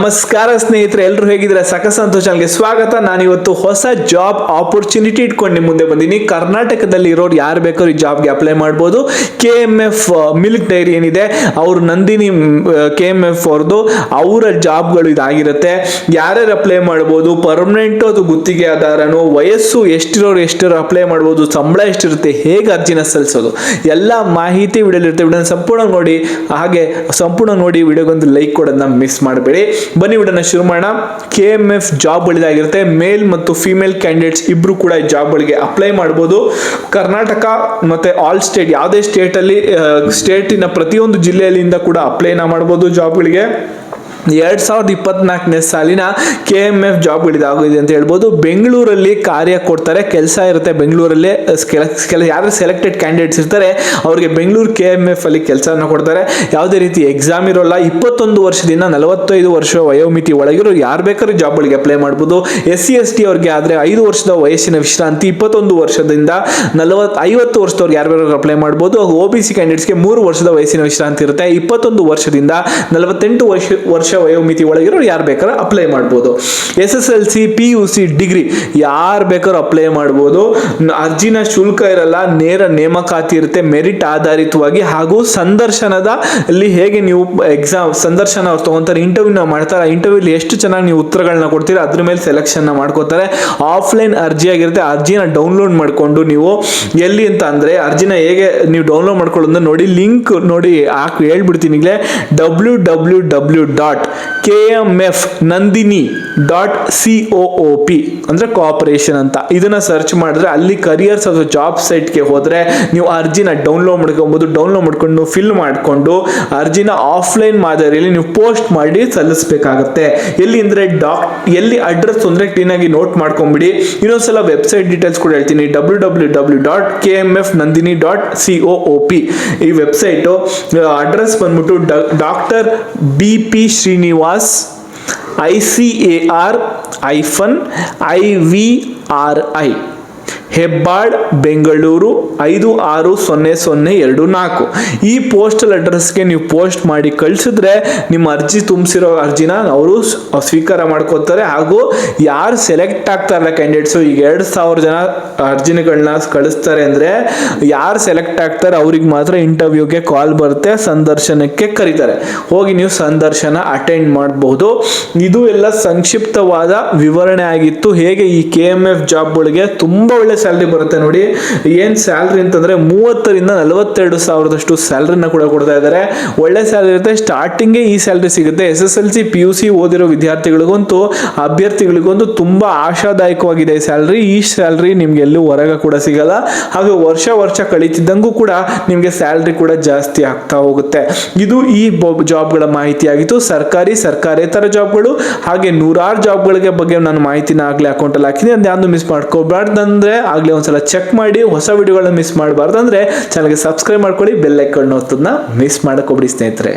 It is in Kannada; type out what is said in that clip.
ನಮಸ್ಕಾರ ಸ್ನೇಹಿತರೆ ಎಲ್ಲರೂ ಹೇಗಿದ್ರೆ ಸಕ ಸಂತೋಷ. ಚಾನಲ್ಗೆ ಸ್ವಾಗತ. ನಾನು ಇವತ್ತು ಹೊಸ ಜಾಬ್ ಆಪರ್ಚುನಿಟಿ ಇಟ್ಕೊಂಡು ನಿಮ್ಮ ಮುಂದೆ ಬಂದೀನಿ. ಕರ್ನಾಟಕದಲ್ಲಿ ಇರೋರು ಯಾರು ಬೇಕಾದ್ರೂ ಈ ಜಾಬ್ಗೆ ಅಪ್ಲೈ ಮಾಡ್ಬೋದು. K M F milk dairy ಏನಿದೆ, ಅವರು ನಂದಿನಿ ಕೆ ಎಂ ಎಫ್ ಅವ್ರದ್ದು, ಅವರ ಜಾಬ್ಗಳು ಇದಾಗಿರುತ್ತೆ. ಯಾರ್ಯಾರು ಅಪ್ಲೈ ಮಾಡ್ಬೋದು ಪರ್ಮನೆಂಟು ಅದು ಗುತ್ತಿಗೆ ಆಧಾರನು, ವಯಸ್ಸು ಎಷ್ಟಿರೋರು ಎಷ್ಟಿರೋ ಅಪ್ಲೈ ಮಾಡ್ಬೋದು, ಸಂಬಳ ಎಷ್ಟಿರುತ್ತೆ, ಹೇಗೆ ಅರ್ಜಿನ ಸಲ್ಲಿಸೋದು, ಎಲ್ಲ ಮಾಹಿತಿ ವಿಡಿಯೋಲಿರುತ್ತೆ ವಿಡಿಯೋ ಸಂಪೂರ್ಣ ನೋಡಿ, ಹಾಗೆ ಸಂಪೂರ್ಣ ನೋಡಿ, ವಿಡಿಯೋಗೊಂದು ಲೈಕ್ ಕೊಡೋದನ್ನ ಮಿಸ್ ಮಾಡಬೇಡಿ. ಬನ್ನಿ ಬಿಡೋಣ ಶುರು ಮಾಡೋಣ. ಕೆ ಎಂ ಎಫ್ ಜಾಬ್ಗಳಿದಾಗಿರುತ್ತೆ ಮೇಲ್ ಮತ್ತು ಫಿಮೇಲ್ ಕ್ಯಾಂಡಿಡೇಟ್ಸ್ ಇಬ್ರು ಕೂಡ ಈ ಜಾಬ್ಗಳಿಗೆ ಅಪ್ಲೈ ಮಾಡ್ಬೋದು. ಕರ್ನಾಟಕ ಮತ್ತೆ ಆಲ್ ಸ್ಟೇಟ್ ಯಾವುದೇ ಸ್ಟೇಟಲ್ಲಿ ಸ್ಟೇಟಿನ ಪ್ರತಿಯೊಂದು ಜಿಲ್ಲೆಯಲ್ಲಿಂದ ಕೂಡ ಅಪ್ಲೈನ ಮಾಡ್ಬೋದು ಜಾಬ್ಗಳಿಗೆ ಎರಡು ಸಾವಿರದ ಇಪ್ಪತ್ನಾಲ್ಕನೇ ಸಾಲಿನ ಕೆ ಎಂ ಎಫ್ ಜಾಬ್ಗಳಿದಾಗಿದೆ ಅಂತ ಹೇಳ್ಬೋದು. ಬೆಂಗಳೂರಲ್ಲಿ ಕಾರ್ಯ ಕೊಡ್ತಾರೆ, ಕೆಲಸ ಇರುತ್ತೆ ಬೆಂಗಳೂರಲ್ಲಿ, ಕೆಲ ಯಾರು ಸೆಲೆಕ್ಟೆಡ್ ಕ್ಯಾಂಡಿಡೇಟ್ಸ್ ಇರ್ತಾರೆ, ಅವ್ರಿಗೆ ಬೆಂಗಳೂರು ಕೆ ಎಂ ಎಫ್ ಅಲ್ಲಿ ಕೆಲಸವನ್ನು ಕೊಡ್ತಾರೆ. ಯಾವುದೇ ರೀತಿ ಎಕ್ಸಾಮ್ ಇರೋಲ್ಲ, ಇಪ್ಪತ್ತೊಂದು ವರ್ಷದಿಂದ ನಲವತ್ತೈದು ವರ್ಷ ವಯೋಮಿತಿ ಒಳಗಿರೋ ಯಾರು ಬೇಕಾದ್ರೂ ಜಾಬ್ಗಳಿಗೆ ಅಪ್ಲೈ ಮಾಡ್ಬೋದು. ಎಸ್ ಸಿ ಎಸ್ ಟಿ ಅವ್ರಿಗೆ ಆದರೆ ಐದು ವರ್ಷದ ವಯಸ್ಸಿನ ವಿಶ್ರಾಂತಿ, ಇಪ್ಪತ್ತೊಂದು ವರ್ಷದಿಂದ ನಲವತ್ತು, ಐವತ್ತು ವರ್ಷದವ್ರಿಗೆ ಯಾರು ಬೇಕಾದ್ರೂ ಅಪ್ಲೈ ಮಾಡ್ಬೋದು. ಒ ಬಿ ಸಿ ಕ್ಯಾಂಡಿಡೇಟ್ಸ್ಗೆ ಮೂರು ವರ್ಷದ ವಯಸ್ಸಿನ ವಿಶ್ರಾಂತಿ ಇರುತ್ತೆ. ಇಪ್ಪತ್ತೊಂದು ವರ್ಷದಿಂದ ನಲವತ್ತೆಂಟು ವರ್ಷ ವರ್ಷ ವಯೋಮಿತಿ ಒಳಗಿರೋ ಯಾರು ಬೇಕಾದ್ರೂ ಅಪ್ಲೈ ಮಾಡ್ಬೋದು. S S L C P U C degree ಯಾರು ಬೇಕಾದ್ರೂ ಅಪ್ಲೈ ಮಾಡ್ಬೋದು. ಅರ್ಜಿನ ಶುಲ್ಕ ಇರಲ್ಲ, ನೇರ ನೇಮಕಾತಿ ಇರುತ್ತೆ ಮೆರಿಟ್ ಆಧಾರಿತವಾಗಿ ಹಾಗೂ ಸಂದರ್ಶನದ ಅಲ್ಲಿ ಹೇಗೆ ನೀವು ಎಕ್ಸಾಮ್ ಸಂದರ್ಶನ ಅವ್ರು ಇಂಟರ್ವ್ಯೂ ಇಂಟರ್ವ್ಯೂನ ಮಾಡ್ತಾರೆ ಇಂಟರ್ವ್ಯೂಲಿ ಎಷ್ಟು ಚೆನ್ನಾಗಿ ನೀವು ಉತ್ತರಗಳನ್ನ ಕೊಡ್ತೀರಾ ಅದ್ರ ಮೇಲೆ ಸೆಲೆಕ್ಷನ್ ಮಾಡ್ಕೋತಾರೆ. ಆಫ್ಲೈನ್ ಅರ್ಜಿ ಆಗಿರುತ್ತೆ ಅರ್ಜಿನ ಡೌನ್ಲೋಡ್ ಮಾಡಿಕೊಂಡು ನೀವು ಎಲ್ಲಿ ಅಂತ ಅಂದರೆ ಅರ್ಜಿನ ಹೇಗೆ ನೀವು ಡೌನ್ಲೋಡ್ ಮಾಡ್ಕೊಳ್ಳೋದು ನೋಡಿ ಲಿಂಕ್ ನೋಡಿ ಹಾಕಿ ಹೇಳ್ಬಿಡ್ತೀನಿ W W W dot K M F Nandini dot C O P ಅಂದರೆ ಕೋಆಪರೇಷನ್ ಅಂತ. ಇದನ್ನು ಸರ್ಚ್ ಮಾಡಿದ್ರೆ ಅಲ್ಲಿ ಕರಿಯರ್ಸ್ ಅಥವಾ ಜಾಬ್ ಸೈಟ್ಗೆ ಹೋದರೆ ನೀವು ಅರ್ಜಿನ ಡೌನ್ಲೋಡ್ ಮಾಡ್ಕೊಬೋದು ಡೌನ್ಲೋಡ್ ಮಾಡ್ಕೊಂಡು ಫಿಲ್ ಮಾಡಿಕೊಂಡು ಅರ್ಜಿನ ಆಫ್ಲೈನ್ ಮಾದರಿಯಲ್ಲಿ ನೀವು ಪೋಸ್ಟ್ ಮಾಡಿ ಸಲ್ಲಿಸಬೇಕಾಗತ್ತೆ. ಎಲ್ಲಿ ಅಂದರೆ ಡಾಕ್ ಎಲ್ಲಿ ಅಡ್ರೆಸ್ ಅಂದರೆ ಕ್ಲೀನಾಗಿ ನೋಟ್ ಮಾಡ್ಕೊಂಬಿಡಿ. ಇನ್ನೊಂದ್ಸಲ ವೆಬ್ಸೈಟ್ ಡೀಟೇಲ್ಸ್ ಕೂಡ ಹೇಳ್ತೀನಿ. W W dot K M F Nandini dot C O P ಈ ವೆಬ್ಸೈಟು ಅಡ್ರೆಸ್ ಬಂದ್ಬಿಟ್ಟು doctor B P Srinivas I C A R आईफन I V R I Hebbal, Bengaluru, ಐದು ಆರು ಸೊನ್ನೆ ಸೊನ್ನೆ ಎರಡು ನಾಲ್ಕು. ಈ ಪೋಸ್ಟಲ್ ಅಡ್ರೆಸ್ಗೆ ನೀವು ಪೋಸ್ಟ್ ಮಾಡಿ ಕಳಿಸಿದ್ರೆ ನಿಮ್ಮ ಅರ್ಜಿ ತುಂಬಿಸಿರೋ ಅರ್ಜಿನ ಅವರು ಸ್ವೀಕಾರ ಮಾಡ್ಕೋತಾರೆ ಹಾಗೂ ಯಾರು ಸೆಲೆಕ್ಟ್ ಆಗ್ತಾರಲ್ಲ ಕ್ಯಾಂಡಿಡೇಟ್ಸು ಈಗ ಎರಡು ಸಾವಿರ ಜನ ಅರ್ಜಿಗಳನ್ನ ಕಳಿಸ್ತಾರೆ ಅಂದರೆ ಯಾರು ಸೆಲೆಕ್ಟ್ ಆಗ್ತಾರೆ ಅವ್ರಿಗೆ ಮಾತ್ರ ಇಂಟರ್ವ್ಯೂಗೆ ಕಾಲ್ ಬರುತ್ತೆ, ಸಂದರ್ಶನಕ್ಕೆ ಕರೀತಾರೆ. ಹೋಗಿ ನೀವು ಸಂದರ್ಶನ ಅಟೆಂಡ್ ಮಾಡಬಹುದು. ಇದು ಎಲ್ಲ ಸಂಕ್ಷಿಪ್ತವಾದ ವಿವರಣೆ ಆಗಿತ್ತು. ಹೇಗೆ ಈ ಕೆ ಎಂ ಎಫ್ ಜಾಬ್ಗಳಿಗೆ ತುಂಬ ಒಳ್ಳೆ ಸ್ಯಾಲ್ರಿ ಬರುತ್ತೆ ನೋಡಿ. ಏನ್ ಸ್ಯಾಲ್ರಿ ಅಂತಂದ್ರೆ ಮೂವತ್ತರಿಂದ ನಲವತ್ತೆರಡು ಸಾವಿರದಷ್ಟು ಸ್ಯಾಲ್ರಿನ ಕೂಡ ಕೊಡ್ತಾ ಇದ್ದಾರೆ. ಒಳ್ಳೆ ಸ್ಯಾಲ್ರಿ ಇರುತ್ತೆ. ಸ್ಟಾರ್ಟಿಂಗೇ ಈ ಸ್ಯಾಲ್ರಿ ಸಿಗುತ್ತೆ. S S L C P U C ಓದಿರೋ ವಿದ್ಯಾರ್ಥಿಗಳಿಗಂತೂ, ಅಭ್ಯರ್ಥಿಗಳಿಗಂತೂ ತುಂಬ ಆಶಾದಾಯಕವಾಗಿದೆ ಸ್ಯಾಲ್ರಿ ಈ ಸ್ಯಾಲ್ರಿ ನಿಮ್ಗೆ ಎಲ್ಲೂ ಹೊರಗ ಕೂಡ ಸಿಗಲ್ಲ. ಹಾಗೆ ವರ್ಷ ವರ್ಷ ಕಳೀತಿದ್ದಂಗೂ ಕೂಡ ನಿಮಗೆ ಸ್ಯಾಲ್ರಿ ಕೂಡ ಜಾಸ್ತಿ ಆಗ್ತಾ ಹೋಗುತ್ತೆ. ಇದು ಈ ಜಾಬ್ಗಳ ಮಾಹಿತಿ ಆಗಿತ್ತು ಸರ್ಕಾರಿ, ಸರ್ಕಾರೇತರ ಜಾಬ್ಗಳು ಹಾಗೆ ನೂರಾರು ಜಾಬ್ಗಳಿಗೆ ಬಗ್ಗೆ ನಾನು ಮಾಹಿತಿನ ಆಗ್ಲೇ ಅಕೌಂಟಲ್ಲಿ ಹಾಕಿದ್ದೀನಿ. ಅದು ಯಾವುದು ಮಿಸ್ ಮಾಡ್ಕೋಬಾರ್ದಂದ್ರೆ ಆಗ್ಲೇ ಒಂದ್ಸಲ ಚೆಕ್ ಮಾಡಿ ಹೊಸ ವಿಡಿಯೋಗಳನ್ನ ಮಿಸ್ ಮಾಡಬಾರ್ದು ಅಂದ್ರೆ ಚಾನಲ್ಗೆ ಸಬ್ಸ್ಕ್ರೈಬ್ ಮಾಡ್ಕೊಳ್ಳಿ ಬೆಲ್ ಐಕಾನ್ ಒತ್ತೋದನ್ನ ಮಿಸ್ ಮಾಡ್ಕೊಬಿಡಿ ಸ್ನೇಹಿತರೆ.